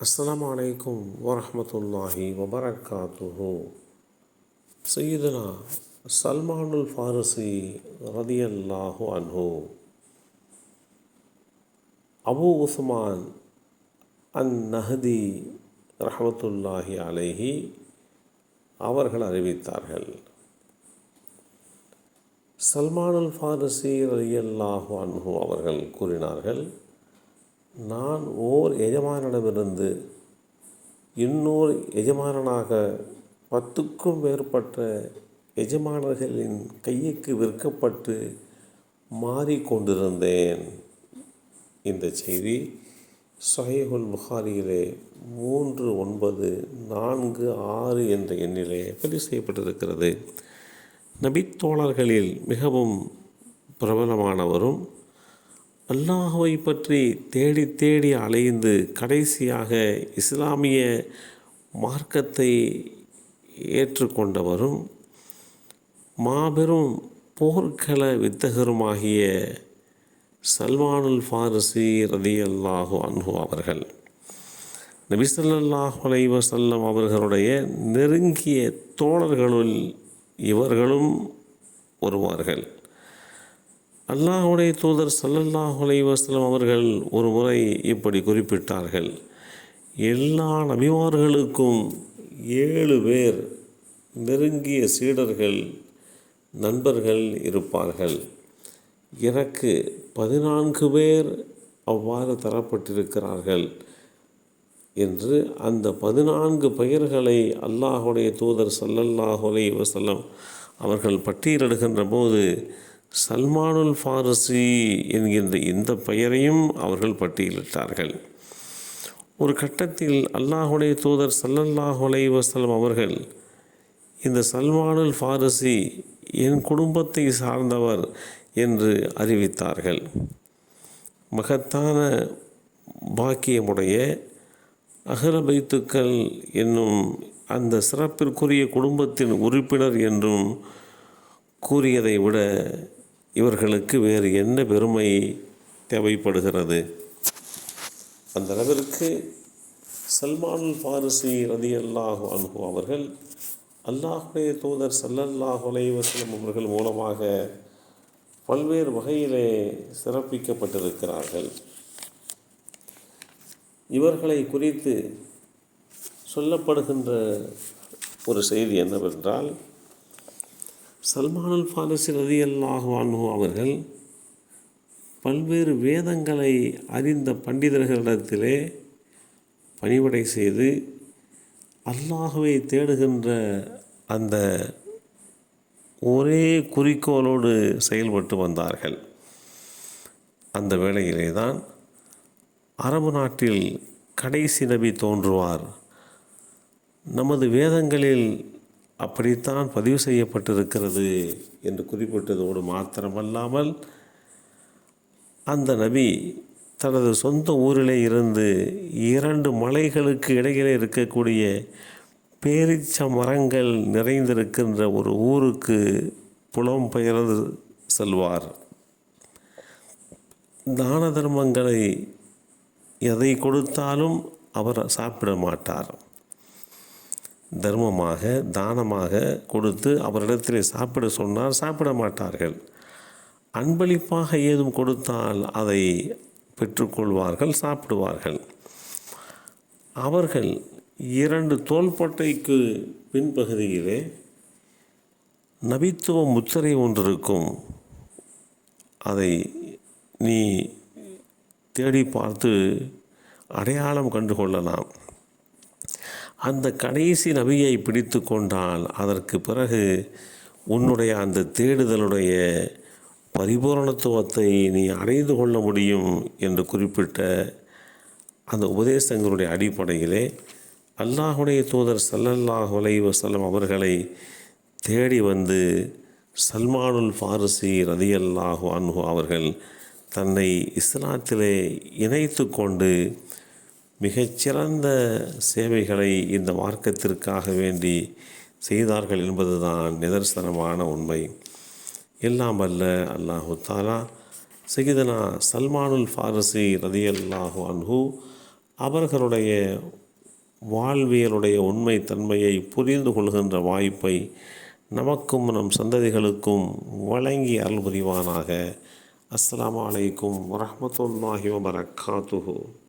அஸ்லாம் வலைக்கும் வரமத்துல்லாஹி வபரகாத்துஹு சையதுனா சல்மானுல் ஃபாரசி ரதியல்லாஹு அன்ஹு. அபு உஸ்மான் அன் நஹதி ரஹமத்துல்லாஹி அலைஹி அவர்கள் அறிவித்தார்கள். சல்மானுல் ஃபாரசி ரதியல்லாஹு அன்ஹு அவர்கள் கூறினார்கள் நான் ஓர் எஜமானிடமிருந்து இன்னொரு எஜமானனாக பத்துக்கும் மேற்பட்ட எஜமானர்களின் கையைக்கு விற்கப்பட்டு மாறிக்கொண்டிருந்தேன். இந்த செய்தி சஹீஹுல் புகாரியிலே மூன்று ஒன்பது நான்கு ஆறு என்ற எண்ணிலே பதிவு செய்யப்பட்டிருக்கிறது. நபித்தோழர்களில் மிகவும் பிரபலமானவரும் அல்லாஹுவை பற்றி தேடி தேடி அலைந்து கடைசியாக இஸ்லாமிய மார்க்கத்தை ஏற்றுக்கொண்டவரும் மாபெரும் போர்க்கள வித்தகருமாகிய சல்மானுல் ஃபாரிசி ரதி அல்லாஹு அன்ஹு அவர்கள். நபி அலைவசல்லம் அவர்களுடைய நெருங்கிய தோழர்களுள் இவர்களும் வருவார்கள் அல்லாஹுடைய தூதர் சல்லல்லாஹ் அலைஹி அவர்கள் ஒரு முறை இப்படி குறிப்பிட்டார்கள். எல்லா நபிமார்களுக்கும் ஏழு பேர் நெருங்கிய சீடர்கள் நண்பர்கள் இருப்பார்கள். எனக்கு பதினான்கு பேர் அவ்வாறு தரப்பட்டிருக்கிறார்கள் என்று அந்த பதினான்கு பெயர்களை அல்லாஹுடைய தூதர் சல்லல்லாஹுலை அலைஹி அவர்கள் பட்டியலிடுகின்ற போது சல்மானுல் ஃபாரசி என்கின்ற இந்த பெயரையும் அவர்கள் பட்டியலிட்டார்கள். ஒரு கட்டத்தில் அல்லாஹுடைய தூதர் சல்லல்லாஹுலை வசலம் அவர்கள் இந்த சல்மானுல் ஃபாரசி என் குடும்பத்தை சார்ந்தவர் என்று அறிவித்தார்கள். மகத்தான பாக்கியமுடைய அகரபைத்துக்கள் என்னும் அந்த சிறப்பிற்குரிய குடும்பத்தின் உறுப்பினர் என்றும் கூறியதை விட இவர்களுக்கு வேறு என்ன பெருமை தேவைப்படுகிறது? அந்த அளவிற்கு சல்மான் ஃபாரிசி ரதி அல்லாஹு அன்ஹு அவர்கள் அல்லாஹுடைய தூதர் சல்லல்லாஹு அலைவசலம் அவர்கள் மூலமாக பல்வேறு வகையிலே சிறப்பிக்கப்பட்டிருக்கிறார்கள். இவர்களை குறித்து சொல்லப்படுகின்ற ஒரு செய்தி என்னவென்றால் சல்மானுல் ஃபாரிசி ரதி அல்லாஹு அவர்கள் பல்வேறு வேதங்களை அறிந்த பண்டிதர்களிடத்திலே பணிவடை செய்து அல்லாஹுவை தேடுகின்ற அந்த ஒரே குறிக்கோளோடு செயல்பட்டு வந்தார்கள். அந்த வேளையிலே தான் அரபு நாட்டில் கடைசி நபி தோன்றுவார். நமது வேதங்களில் அப்படித்தான் பதிவு செய்யப்பட்டிருக்கிறது என்று குறிப்பிட்டதோடு மாத்திரமல்லாமல் அந்த நபி தனது சொந்த ஊரிலே இருந்து இரண்டு மலைகளுக்கு இடையிலே இருக்கக்கூடிய பேரிச்ச மரங்கள் நிறைந்திருக்கின்ற ஒரு ஊருக்கு புலம்பெயர்ந்து செல்வார். தான தர்மங்களை எதை கொடுத்தாலும் அவர் சாப்பிட மாட்டார். தர்மமாக தானமாக கொடுத்து அவரிடத்தில் சாப்பிட சொன்னால் சாப்பிட மாட்டார்கள். அன்பளிப்பாக ஏதும் கொடுத்தால் அதை பெற்றுக்கொள்வார்கள் சாப்பிடுவார்கள். அவர்கள் இரண்டு தோள்பட்டைக்கு பின்பகுதியிலே நபித்துவ முத்திரை ஒன்று இருக்கும். அதை நீ தேடி பார்த்து அடையாளம் கண்டு கொள்ளலாம் அந்த கடைசி நபியை பிடித்து கொண்டால் அதற்கு பிறகு உன்னுடைய அந்த தேடுதலுடைய பரிபூரணத்துவத்தை நீ அடைந்து கொள்ள முடியும் என்று குறிப்பிட்ட அந்த உபதேசங்களுடைய அடிப்படையிலே அல்லாஹுடைய தூதர் சல்லல்லாஹ் அலைஹி அவர்களை தேடி வந்து சல்மானுல் ஃபாரிசி ரதியல்லாஹு அன்ஹு அவர்கள் தன்னை இஸ்லாத்திலே இணைத்து கொண்டு மிகச்சிறந்த சேவைகளை இந்த மார்க்கத்திற்காக வேண்டி செய்தார்கள் என்பதுதான் நிதர்சனமான உண்மை. எல்லாம் அல்ல அல்லாஹு தாலா சகிதனா சல்மானுல் ஃபாரசி ரதியல்லாஹு அன்ஹு அவர்களுடைய வாழ்வியலுடைய உண்மை தன்மையை புரிந்து கொள்கின்ற வாய்ப்பை நமக்கும் நம் சந்ததிகளுக்கும் வழங்கி அருள் புரிவானாக. அஸ்ஸலாமு அலைக்கும் வரஹ்மத்துல்லாஹி வபரகாத்துஹு